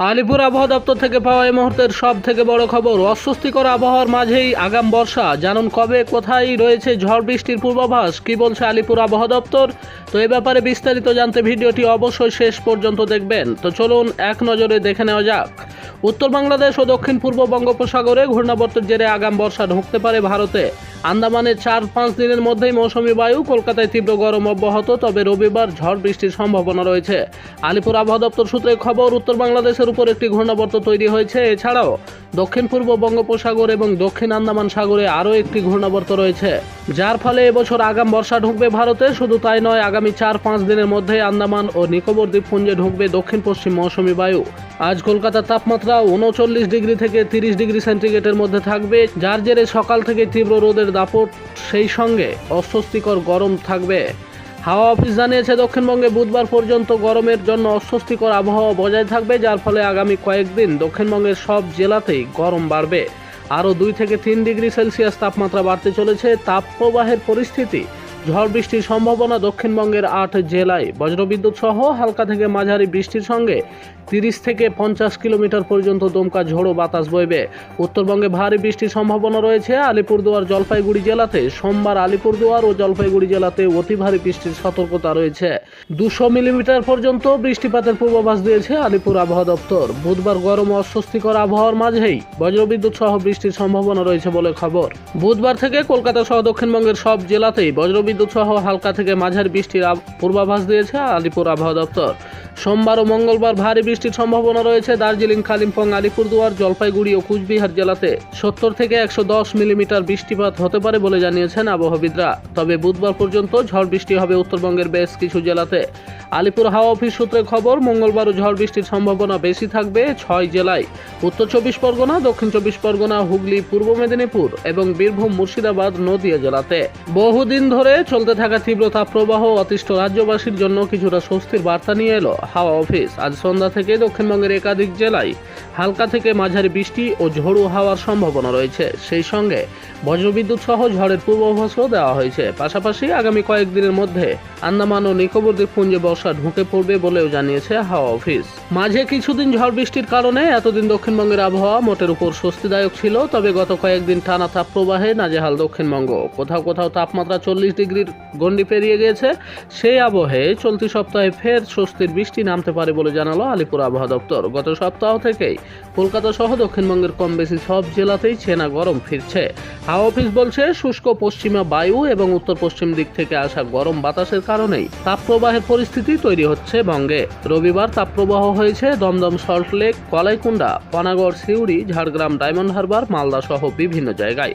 আলিপুর আবহাওয়া দপ্তর থেকে পাওয়া এই মুহূর্তের সব থেকে বড় খবর, অস্বস্তিকর আবহাওয়ার মাঝেই আগাম বর্ষা। জানুন কবে, কোথায় রয়েছে ঝড় বৃষ্টির পূর্বাভাস, কি বলছে আলিপুর আবহাওয়া দপ্তর? তো এ ব্যাপারে বিস্তারিত জানতে ভিডিওটি অবশ্যই শেষ পর্যন্ত দেখবেন। তো চলুন এক নজরে দেখে নেওয়া যাক। উত্তর বাংলাদেশ ও দক্ষিণ পূর্ব বঙ্গোপসাগরে ঘূর্ণাবর্তের জেরে আগাম বর্ষা ঢুকতে পারে ভারতে। আন্দামানে চার পাঁচ দিনের মধ্যেই মৌসুমি বায়ু কলকাতায় তীব্র গরম অব্যাহত, তবে রবিবার ঝড় বৃষ্টির সম্ভাবনা রয়েছে। আলিপুর আবহাওয়া দপ্তর সূত্রে খবর, উত্তর বাংলাদেশের উপর একটি ঘূর্ণাবর্ত তৈরি হয়েছে। এছাড়াও দক্ষিণ পূর্ব বঙ্গোপসাগর এবং দক্ষিণ আন্দামান সাগরে আরও একটি ঘূর্ণাবর্ত রয়েছে, যার ফলে এবছর আগাম বর্ষা ঢুকবে ভারতে। শুধু তাই নয়, আগামী চার পাঁচ দিনের মধ্যে আন্দামান ও নিকোবর দ্বীপপুঞ্জে ঢুকবে দক্ষিণ পশ্চিম মৌসুমি বায়ু। আজ কলকাতার তাপমাত্রা উনচল্লিশ ডিগ্রি থেকে তিরিশ ডিগ্রি সেন্টিগ্রেডের মধ্যে থাকবে, যার জেরে সকাল থেকে তীব্র রোদের দাপট। সেই সঙ্গে অস্বস্তিকর গরম থাকবে। হাওয়া অফিস জানিয়েছে, দক্ষিণবঙ্গে বুধবার পর্যন্ত গরমের জন্য অস্বস্তিকর আবহাওয়া বজায় থাকবে, যার ফলে আগামী কয়েকদিন দক্ষিণবঙ্গের সব জেলাতেই গরম বাড়বে। আরও দুই থেকে তিন ডিগ্রি সেলসিয়াস তাপমাত্রা বাড়তে চলেছে। তাপপ্রবাহের পরিস্থিতি ঝড় বৃষ্টির সম্ভাবনা দক্ষিণবঙ্গের আট জেলায়। বজ্রবিদ্যুৎ সহ হালকা থেকে মাঝারি বৃষ্টির সঙ্গে তিরিশ থেকে পঞ্চাশ কিলোমিটার পর্যন্ত দমকা ঝোড়ো বাতাস বইবে। উত্তরবঙ্গে ভারী বৃষ্টির সম্ভাবনা রয়েছে। আলিপুরদুয়ার, জলপাইগুড়ি জেলাতে সোমবার আলিপুরদুয়ার ও জলপাইগুড়ি জেলাতে অতি ভারী বৃষ্টির সতর্কতা রয়েছে। দুশো মিলিমিটার পর্যন্ত বৃষ্টিপাতের পূর্বাভাস দিয়েছে আলিপুর আবহাওয়া দপ্তর। বুধবার গরম ও অস্বস্তিকর আবহাওয়ার মাঝেই বজ্রবিদ্যুৎ সহ বৃষ্টির সম্ভাবনা রয়েছে বলে খবর। বুধবার থেকে কলকাতা সহ দক্ষিণবঙ্গের সব জেলাতেই বজ্রবিদ্যুৎ সহ হালকা থেকে মাঝারি বৃষ্টির পূর্বাভাস দিয়েছে আলিপুর আবহাওয়া দপ্তর। সোমবার ও মঙ্গলবার ভারী বৃষ্টির সম্ভাবনা রয়েছে দার্জিলিং কালিম্পং আলিপুরদুয়ার, জলপাইগুড়ি ও কুচবিহার জেলাতে। সত্তর থেকে একশো দশ মিলিমিটার বৃষ্টিপাত হতে পারে বলে জানিয়েছেন আবহাওয়াবিদরা। তবে বুধবার পর্যন্ত ঝড় বৃষ্টি হবে উত্তরবঙ্গের বেশ কিছু জেলাতে। আলিপুর হাওয়া অফিস সূত্রে খবর মঙ্গলবারও ঝড় বৃষ্টির সম্ভাবনা বেশি থাকবে ছয় জেলায়। উত্তর চব্বিশ পরগনা, দক্ষিণ চব্বিশ পরগনা, হুগলি, পূর্ব মেদিনীপুর এবং বীরভূম, মুর্শিদাবাদ, নদিয়া জেলাতে। বহুদিন ধরে চলতে থাকা তীব্র তাপপ্রবাহ অতিষ্ঠ রাজ্যবাসীর জন্য কিছুটা স্বস্তির বার্তা নিয়ে এলো হাওয়া অফিস। আজ সন্ধ্যা থেকে দক্ষিণবঙ্গের একাধিক জেলায় হালকা থেকে মাঝারি বৃষ্টি ও ঝোড়ো হাওয়ার সম্ভাবনা রয়েছে। সেই সঙ্গে বজ্রবিদ্যুৎ সহ ঝড়ের পূর্বাভাসও দেওয়া হয়েছে। পাশাপাশি আগামী কয়েকদিনের মধ্যে আন্দামান ও নিকোবর দ্বীপপুঞ্জে বর্ষা ঢুকে পড়বে বলেও জানিয়েছে হাওয়া অফিস। মাঝে কিছুদিন ঝড় বৃষ্টির কারণে এতদিন দক্ষিণবঙ্গের আবহাওয়া মোটের উপর স্বস্তিদায়ক ছিল, তবে গত কয়েকদিন টানা তাপপ্রবাহে নাজেহাল দক্ষিণবঙ্গ। কোথাও কোথাও তাপমাত্রা চল্লিশ ডিগ্রির গণ্ডি পেরিয়ে গিয়েছে। সেই আবহে চলতি সপ্তাহে ফের স্বস্তির বৃষ্টি নামতে পারে বলে জানালো আলিপুর আবহাওয়া দপ্তর। গত সপ্তাহ থেকেই কলকাতা সহ দক্ষিণবঙ্গের কম বেশি সব জেলাতেই ছেনা গরম ফিরছে। হাওয়া অফিস বলছে, শুষ্ক পশ্চিমা বায়ু এবং উত্তর পশ্চিম দিক থেকে আসা গরম বাতাসের কারণেই তাপপ্রবাহের পরিস্থিতি তৈরি হচ্ছে বঙ্গে। রবিবার তাপপ্রবাহ হয়েছে দমদম সল্টলেক কলাইকুণ্ডা পানাগড়, সিউড়ি, ঝাড়গ্রাম, ডায়মন্ড হারবার, মালদা সহ বিভিন্ন জায়গায়।